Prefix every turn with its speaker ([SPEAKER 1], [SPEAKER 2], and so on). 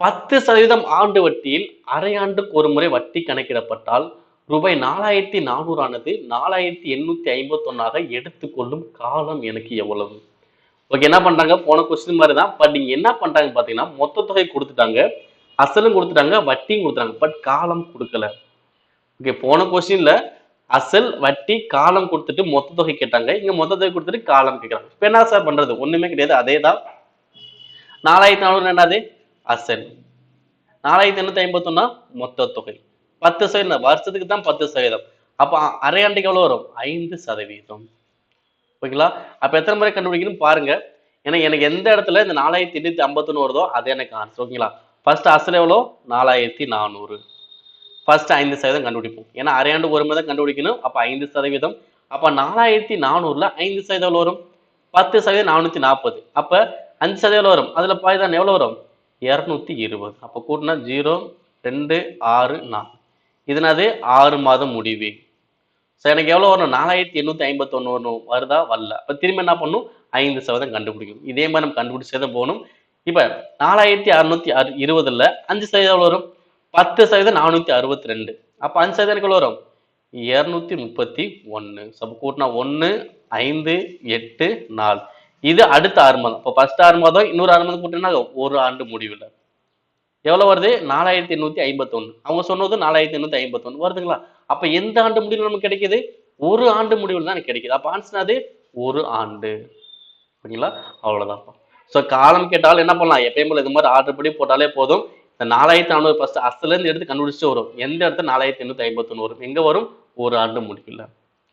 [SPEAKER 1] பத்து சதவீதம் ஆண்டு வட்டியில் அரை ஆண்டுக்கு ஒரு முறை வட்டி கணக்கிடப்பட்டால் ரூபாய் நாலாயிரத்தி நானூறானது நாலாயிரத்தி எண்ணூத்தி ஐம்பத்தி ஒன்னாக எடுத்துக்கொள்ளும் காலம் எனக்கு எவ்வளவு? ஓகே என்ன பண்றாங்க? போன கொஸ்டின் மாதிரி தான் பட் நீங்க என்ன பண்றாங்க பாத்தீங்கன்னா மொத்த தொகை கொடுத்துட்டாங்க. அசலும் கொடுத்துட்டாங்க வட்டியும் கொடுத்துட்டாங்க. பட் காலம் கொடுக்கல. ஓகே போன கொஸ்டின்ல அசல் வட்டி காலம் கொடுத்துட்டு மொத்த தொகை கேட்டாங்க. இங்க மொத்த தொகை கொடுத்துட்டு காலம் கேட்கறாங்க இப்ப என்ன சார் பண்றது? ஒண்ணுமே கிடையாது. அதே தான் நாலாயிரத்தி நானூறு என்னது? அசல். நாலாயிரத்தி எண்ணூத்தி ஐம்பத்தொன்னா மொத்த தொகை. பத்து சதவீதம். வருஷத்துக்கு தான் பத்து சதவீதம். அப்ப அரை எவ்வளோ எவ்வளவு வரும்? ஐந்து சதவீதம். ஓகேங்களா? அப்ப எத்தனை முறை கண்டுபிடிக்கணும் பாருங்க. ஏன்னா எனக்கு எந்த இடத்துல இந்த நாலாயிரத்தி எண்ணூத்தி ஐம்பத்தொன்னு வருதோ அது எனக்கு ஆன்சர் ஓகேங்களா? ஃபர்ஸ்ட் அசல் எவ்வளோ? நாலாயிரத்தி நானூறு. ஃபர்ஸ்ட் ஐந்து சதவீதம் கண்டுபிடிப்போம். ஏன்னா அரையாண்டு ஒரு முறை தான் கண்டுபிடிக்கணும். அப்ப ஐந்து சதவீதம். அப்ப நாலாயிரத்தி நானூறுல ஐந்து சதவீதம் வரும்? பத்து சதவீதம் நானூத்தி நாற்பது அப்ப அஞ்சு சதவீதம் வரும்? அதுல பாய்தான் எவ்வளவு வரும்? இரநூத்தி இருபது. அப்போ கூட்டினா ஜீரோ ரெண்டு ஆறு நாலு. இதுனது ஆறு மாதம் முடிவு. ஸோ எனக்கு எவ்வளோ வரணும்? நாலாயிரத்தி எண்ணூற்றி ஐம்பத்தொன்று வரணும். வருதா? வரல. அப்போ திரும்ப என்ன பண்ணும் ஐந்து சதவீதம் கண்டுபிடிக்கும் இதே மாதிரி நம்ம கண்டுபிடிச்சே தான் போகணும். இப்போ நாலாயிரத்தி அறுநூத்தி அறு இருபதுல அஞ்சு சதவீதம் எவ்வளோ வரும்? பத்து சதவீதம் நானூற்றி அறுபத்தி ரெண்டு. அப்போ அஞ்சு சதவீதம் எனக்கு எவ்வளோ வரும்? இரநூத்தி முப்பத்தி ஒன்று ஸோ கூட்டினா ஒன்று ஐந்து எட்டு நாலு. இது அடுத்த ஆறு மாதம். இப்போ ஃபர்ஸ்ட் ஆறு மாதம் இன்னொரு ஆறு மாதம் கூட்டினா ஒரு ஆண்டு முடிவில் எவ்வளோ வருது? நாலாயிரத்தி எண்ணூத்தி ஐம்பத்தொன்னு. அவங்க சொன்னது நாலாயிரத்தி எண்ணூத்தி ஐம்பத்தொன்று வருதுங்களா? அப்போ எந்த ஆண்டு முடிவில் நமக்கு கிடைக்குது? ஒரு ஆண்டு முடிவில் தான் எனக்கு கிடைக்குது. அப்போ ஆன்சர் அது ஒரு ஆண்டு. ஓகேங்களா அவ்வளோதான் ஸோ காலம் கேட்டாலும் என்ன பண்ணலாம்? எப்பயும் போல இது மாதிரி ஆர்டர் படி போட்டாலே போதும். இந்த நாலாயிரத்தி நானூறு ஃபர்ஸ்ட் அசுல இருந்து எடுத்து கண்டுபிடிச்சிட்டு வரும். எந்த இடத்துல நாலாயிரத்தி எண்ணூத்தி ஐம்பத்தொன்னு வரும்? எங்கே வரும்? ஒரு ஆண்டு முடிவில்